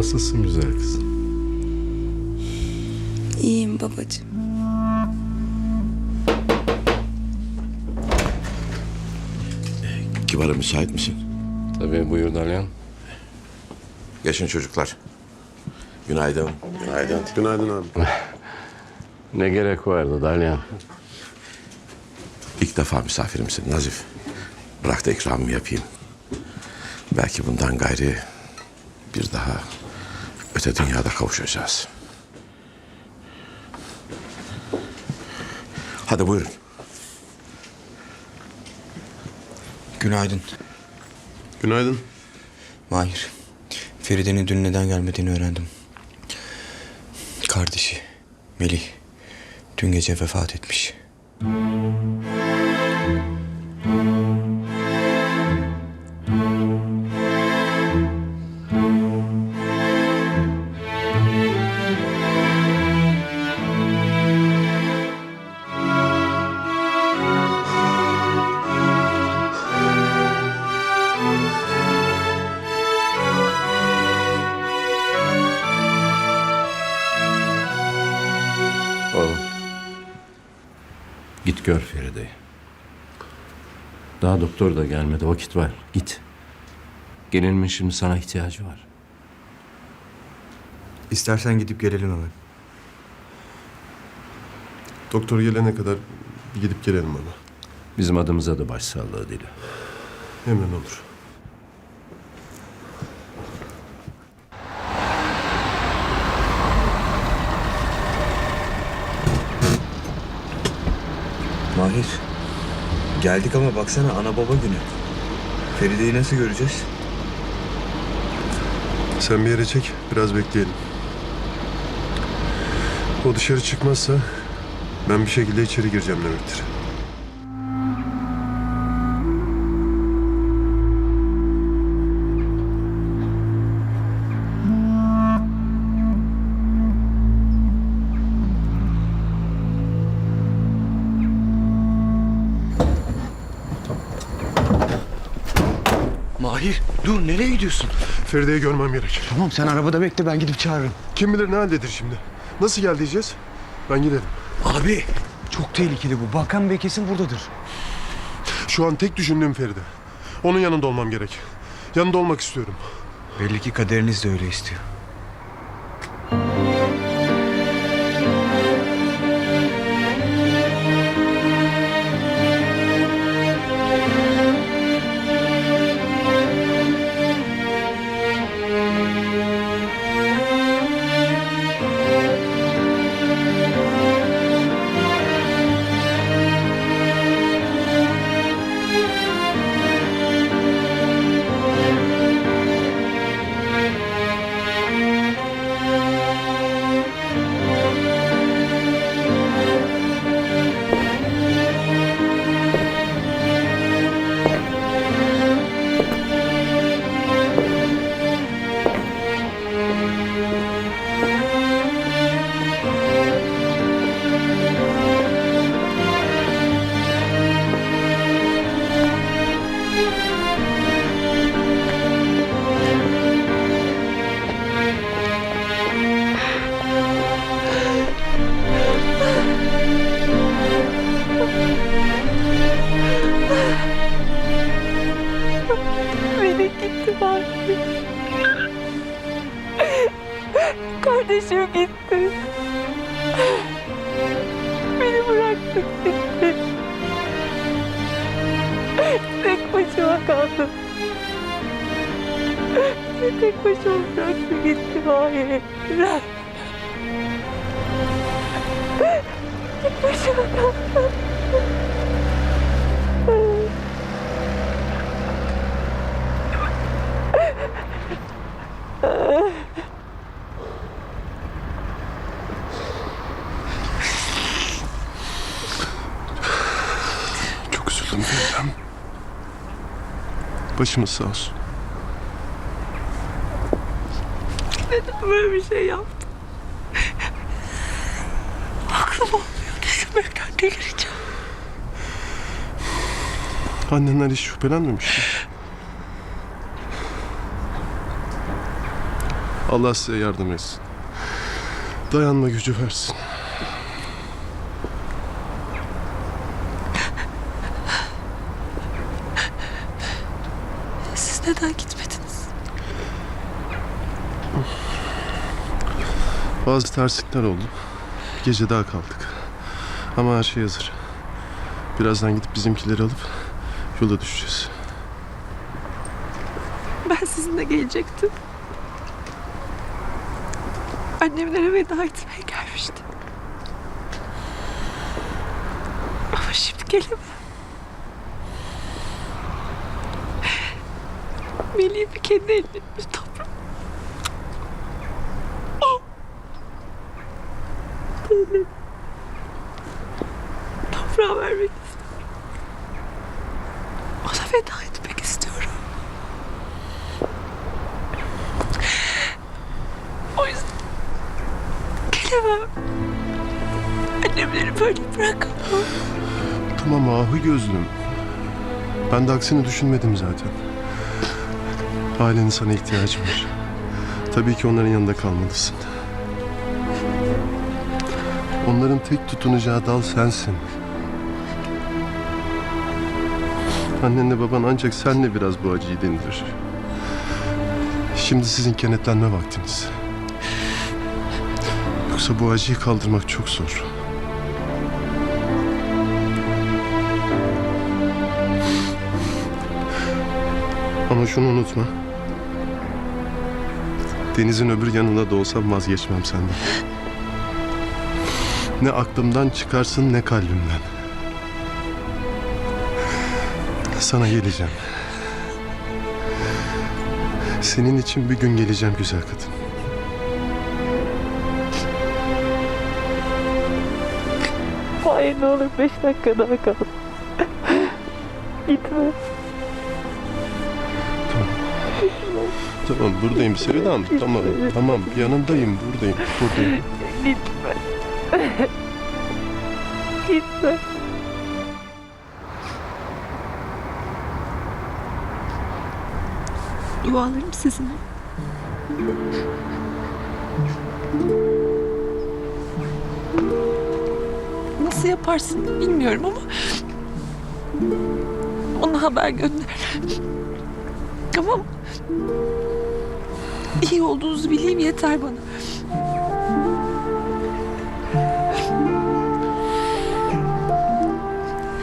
Nasılsın güzel kızım? İyiyim babacığım. Kibar'a müsait misin? Tabii buyur Dalyan. Geçin çocuklar. Günaydın. Günaydın. Günaydın abi. Ne gerek vardı Dalyan? İlk defa misafirimsin Nazif. Bırak da ikramımı yapayım. Belki bundan gayri bir daha öte dünyada kavuşacağız. Hadi buyurun. Günaydın. Günaydın. Mahir. Feride'nin dün neden gelmediğini öğrendim. Kardeşi Melih dün gece vefat etmiş. Doktor da gelmedi. Vakit var. Git. Gelinimin şimdi sana ihtiyacı var. İstersen gidip gelelim hemen. Doktor gelene kadar bir gidip gelelim ama. Bizim adımıza da başsağlığı dile. Hemen olur. Mahir. Geldik ama baksana ana baba günü. Feride'yi nasıl göreceğiz? Sen bir yere çek, biraz bekleyelim. O dışarı çıkmazsa ben bir şekilde içeri gireceğim demektir. Gidiyorsun? Feride'yi görmem gerek. Tamam sen arabada bekle ben gidip çağırırım. Kim bilir ne haldedir şimdi. Nasıl gel diyeceğiz? Ben giderim. Abi. Çok tehlikeli bu. Bakan Bey kesin buradadır. Şu an tek düşündüğüm Feride. Onun yanında olmam gerek. Yanında olmak istiyorum. Belli ki kaderiniz de öyle istiyor. Başımız sağ olsun. Neden böyle bir şey yaptım? Aklım olmuyor. Düşünmekten delireceğim. Annenler hiç şüphelenmemiş mi? Allah size yardım etsin. Dayanma gücü versin. Siz neden gitmediniz? Bazı terslikler oldu. Gece daha kaldık. Ama her şey hazır. Birazdan gidip bizimkileri alıp yola düşeceğiz. Ben sizinle gelecektim. Annemlere veda etmeye gelmiştim. Ama şimdi gelemem. Melih'i bir kendi ellerimle Ellerim. Toprağa vermek istiyorum. Ona veda etmek istiyorum. O yüzden gelemem. Annemleri böyle bırakamam. Tamam ahu gözlüm. Ben de aksini düşünmedim zaten. Ailenin sana ihtiyacı var. Tabii ki onların yanında kalmalısın. Onların tek tutunacağı dal sensin. Annenle baban ancak senle biraz bu acıyı dindirir. Şimdi sizin kenetlenme vaktiniz. Yoksa bu acıyı kaldırmak çok zor. Ama şunu unutma. Denizin öbür yanında da olsam vazgeçmem senden. Ne aklımdan çıkarsın ne kalbimden. Sana geleceğim. Senin için bir gün geleceğim güzel kadın. Hayır ne olur beş dakika daha kal. Gitme. Tamam buradayım Sevdam. Tamam tamam yanındayım buradayım buradayım. Gitme. Gitme. Dualarım sizinle. Nasıl yaparsın bilmiyorum ama ona haber gönder. Tamam. İyi olduğunuzu bileyim yeter bana.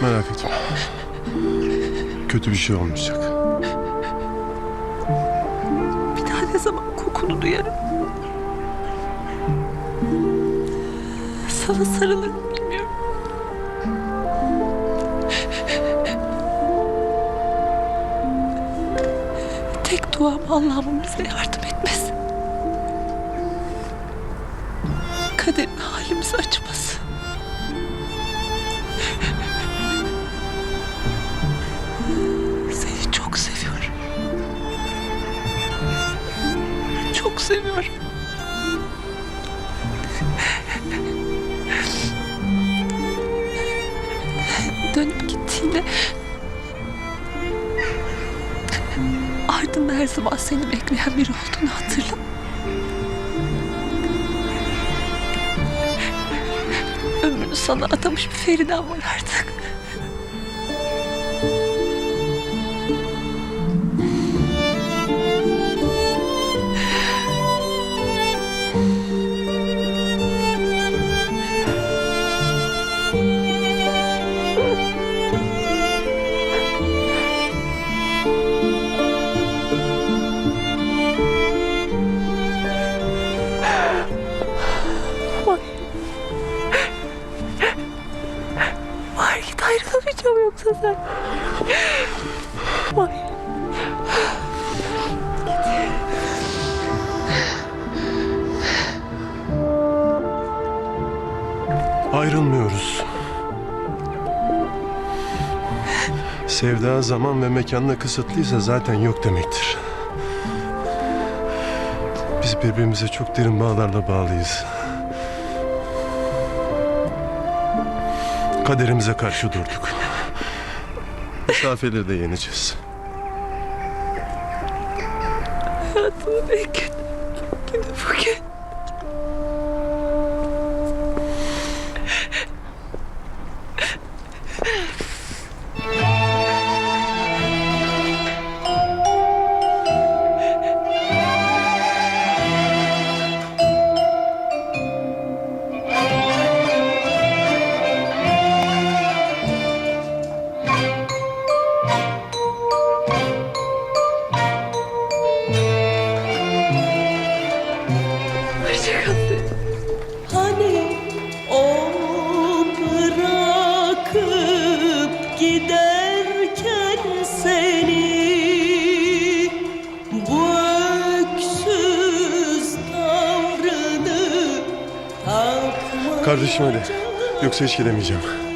Merak etme. Kötü bir şey olmayacak. Bir daha ne zaman kokunu duyarım. Sana sarılırım bilmiyorum. Tek duam Allah'ımın bize yardım etmesi. Kaderin halimizi açması. Zaman seni bekleyen biri olduğunu hatırla. Ömrünü sana adamış bir Feriden var artık. Sevda zaman ve mekanla kısıtlıysa zaten yok demektir. Biz birbirimize çok derin bağlarla bağlıyız. Kaderimize karşı durduk. Mesafeleri de yeneceğiz. Hayatımın en kötü, günü bugün. Kardeşim öyle. Yoksa hiç gidemeyeceğim.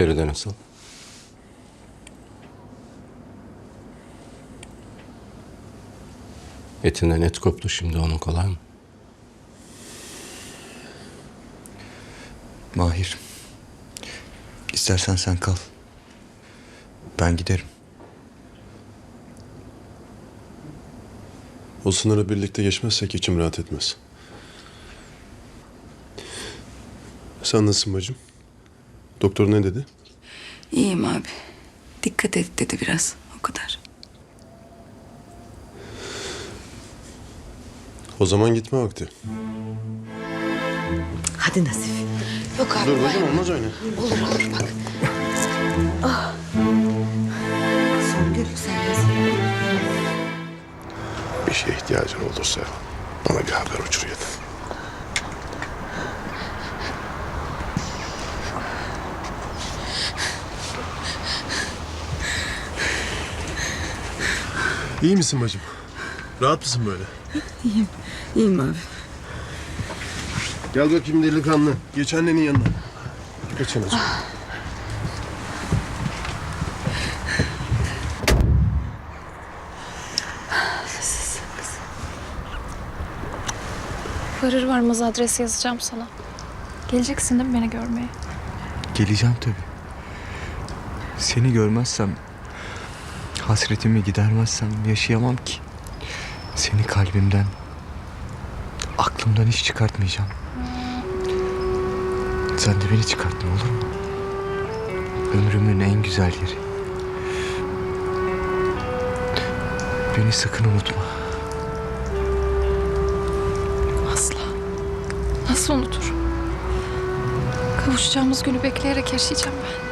Feride nasıl? Etinden et koptu şimdi onun kolay mı? Mahir. İstersen sen kal. Ben giderim. O sınırı birlikte geçmezsek içim rahat etmez. Sen nasılsın bacım? Doktor ne dedi? İyiyim abi. Dikkat et dedi biraz. O kadar. O zaman gitme vakti. Hadi Nazif. Yok abi. Dur bacım olmaz öyle. Olur olur bak. Ah. Songül sen yazın. Bir şeye ihtiyacın olursa bana bir haber uçur yeter. İyi misin bacım? Rahat mısın böyle? İyiyim abi. Gel bakayım delikanlı. Geç annenin yanına. Geç anacığım. Varır varmaz adresi yazacağım sana. Geleceksin değil mi beni görmeye? Geleceğim tabii. Seni görmezsem, hasretimi gidermezsem yaşayamam ki. Seni kalbimden, aklımdan hiç çıkartmayacağım. Sen de beni çıkartma olur mu? Ömrümün en güzel yeri. Beni sakın unutma. Asla. Nasıl unutur? Kavuşacağımız günü bekleyerek yaşayacağım ben.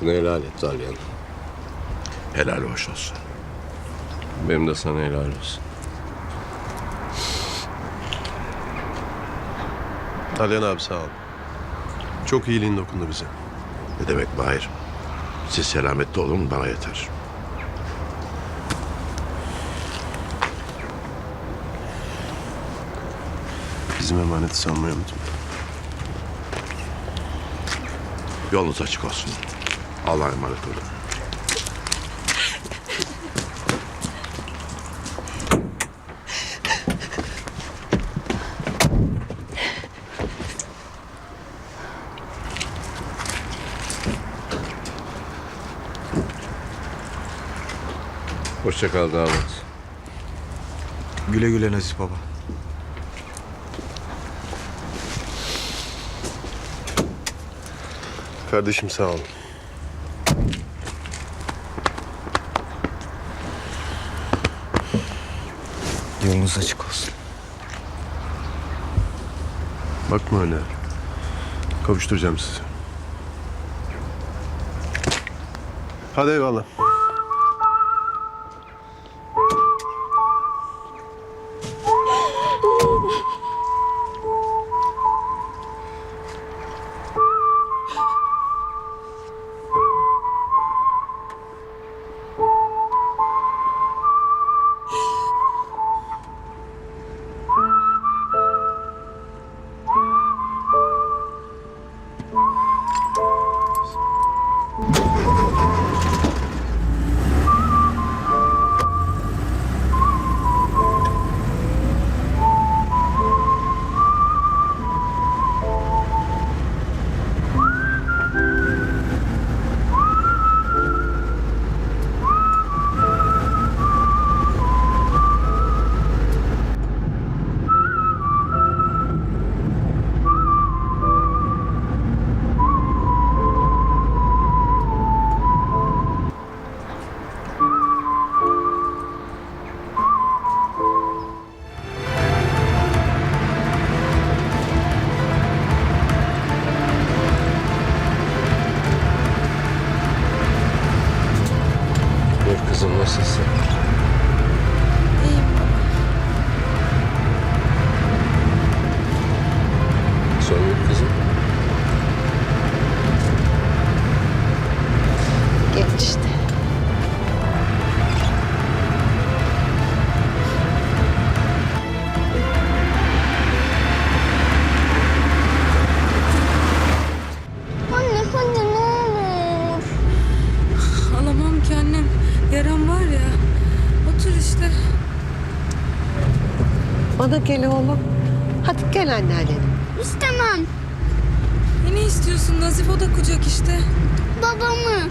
Hakkını helal et Dalyan. Helal hoş olsun. Benim de sana helal olsun. Talyan abi sağ ol. Çok iyiliğin dokundu bize. Ne demek Bahir? Siz selametli olun bana yeter. Bizim emaneti sanmayı unutma. Yolunuz açık olsun. Allah'a emanet olun. Hoşça kal damat. Güle güle Nazif Baba. Kardeşim sağ ol. Yolunuz açık olsun. Bakma öyle. Kavuşturacağım sizi. Hadi eyvallah. Gel oğlum. Hadi gel anneannem. İstemem. E ne istiyorsun Nazif o da kucak işte. Babamı.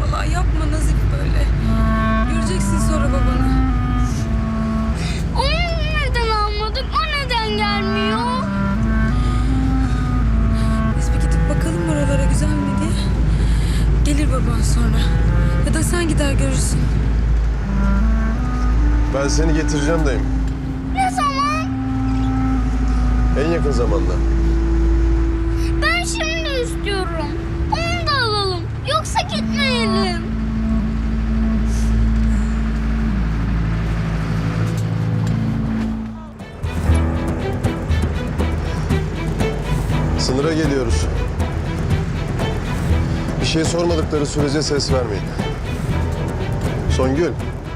Vallahi yapma Nazif böyle. Göreceksin sonra babanı. Onu neden almadık? O neden gelmiyor? Biz bir gidip bakalım oralara güzel mi diye. Gelir baban sonra. Ya da sen gider görürsün. Ben seni getireceğim dayım. yakın zamanda. Ben şimdi istiyorum. Onu da alalım. Yoksa gitmeyelim. Sınıra geliyoruz. Bir şey sormadıkları sürece ses vermeyin. Songül,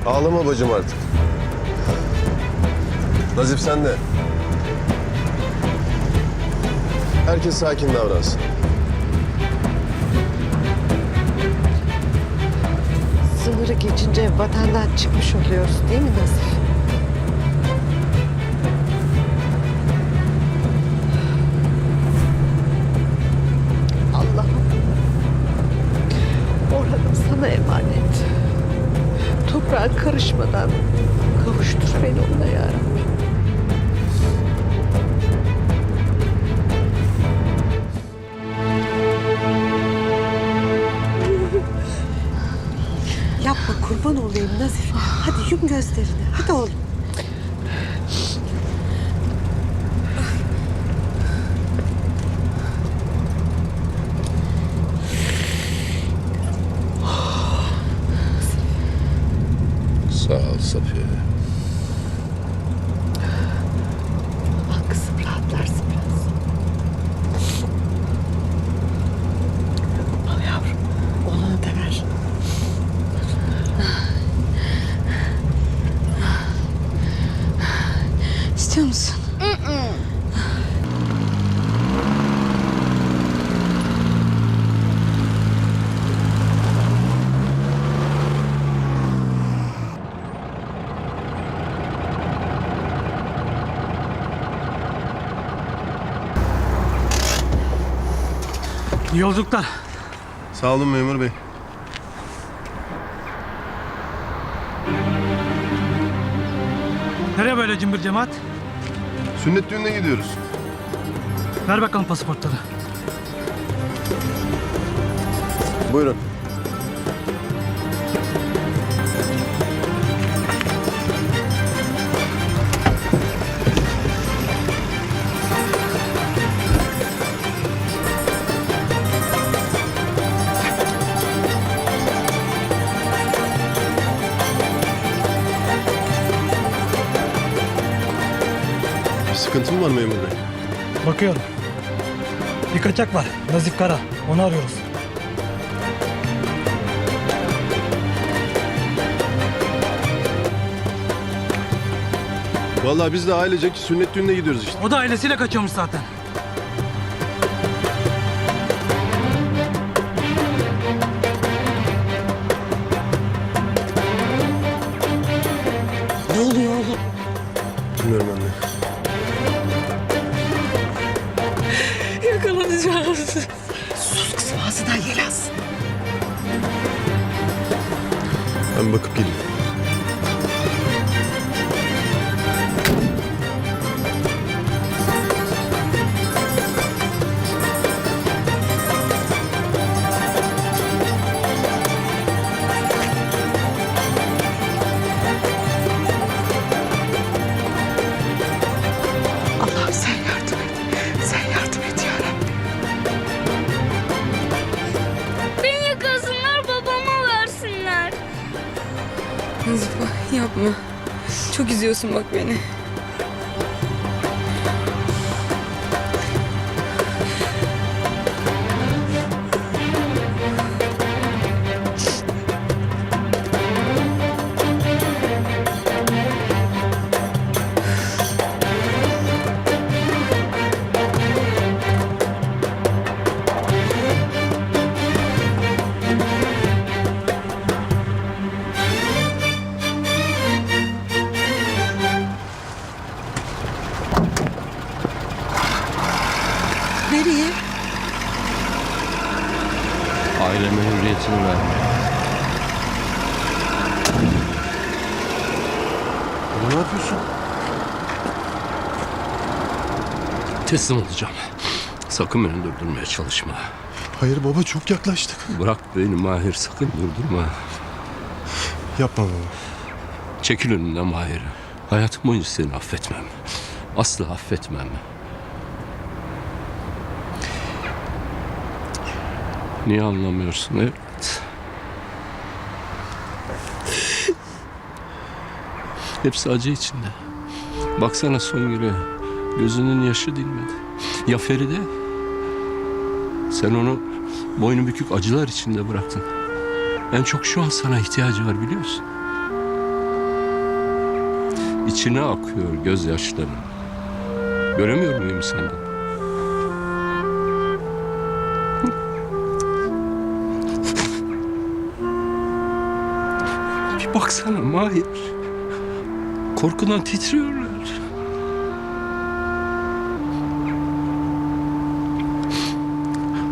ağlama bacım artık. Nazif sen de. Herkes sakin davransın. Sınırı geçince vatandan çıkmış oluyoruz değil mi Nazif? Allah'ım. Orhan'ım sana emanet. Toprağa karışmadan kavuştur beni ona yarabbim. Kurban olayım Nazif. Hadi yum gözlerini. Hadi oğlum. Sağ ol Safiye. Bak kızım rahatlarsın biraz. Al yavrum. Oğlana da ver. İstiyor musun? İyi yolculuklar. Sağ olun memur bey. Nereye böyle cımbır cemaat? Sünnet düğününe gidiyoruz. Ver bakalım pasaportları. Buyurun. Sıkıntı mı var memur bey? Bakıyorum. Bir kaçak var. Nazif Kara. Onu arıyoruz. Vallahi biz de ailecek sünnet düğününe gidiyoruz işte. O da ailesiyle kaçıyormuş zaten. Çok üzüyorsun bak beni. Nereye? Aileme hürriyetini vermeye. Ne yapıyorsun? Teslim olacağım. Sakın beni durdurmaya çalışma. Hayır baba çok yaklaştık. Bırak beni Mahir sakın durdurma. Yapma baba. Çekil önünden Mahir. Hayatım boyunca seni affetmem. Asla affetmem. Niye anlamıyorsun evet? Hepsi acı içinde. Baksana Songül'e. Gözünün yaşı dinmedi. Ya Feride? Sen onu boynu bükük acılar içinde bıraktın. En çok şu an sana ihtiyacı var biliyorsun. İçine akıyor gözyaşların. Göremiyor muyum senden? Baksana Mahir. Korkudan titriyorlar.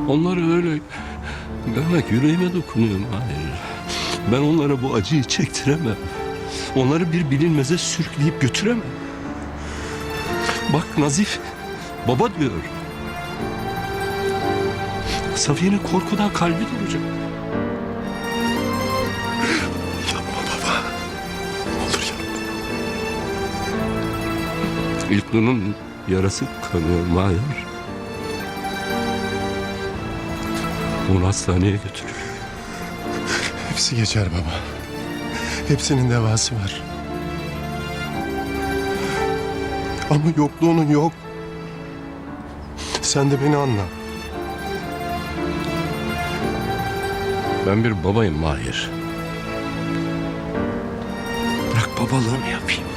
Onları öyle görmek yüreğime dokunuyor Mahir. Ben onlara bu acıyı çektiremem. Onları bir bilinmeze sürükleyip götüremem. Bak Nazif baba diyor. Safiye'nin korkudan kalbi duracak. İlknur'un yarası kanıyor Mahir. Onu hastaneye götürür. Hepsi geçer baba. Hepsinin devası var. Ama yokluğunun yok. Sen de beni anla. Ben bir babayım Mahir. Bırak babalığımı yapayım.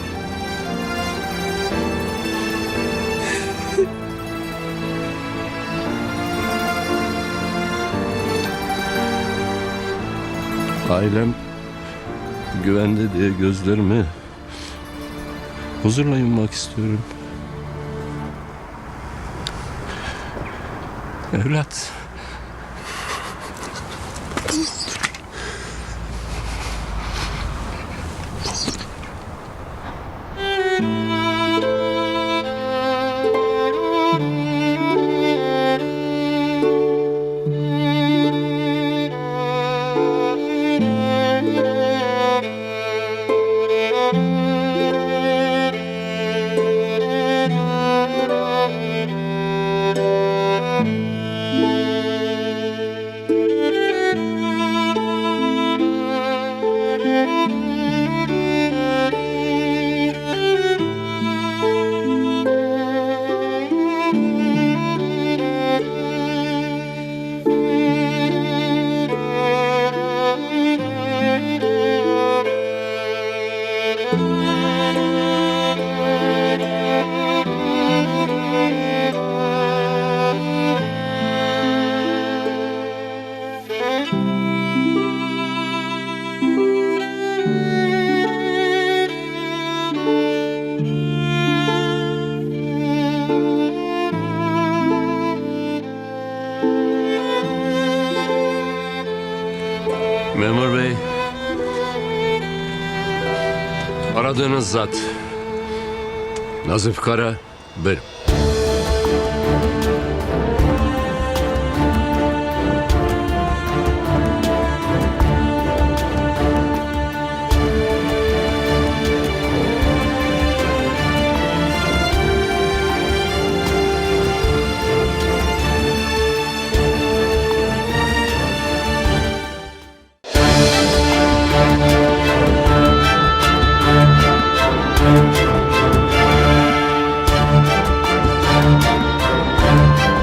Ailem güvende diye gözlerimi huzurla yummak istiyorum. Evlat. Aradığınız zat. Nazif Kara benim.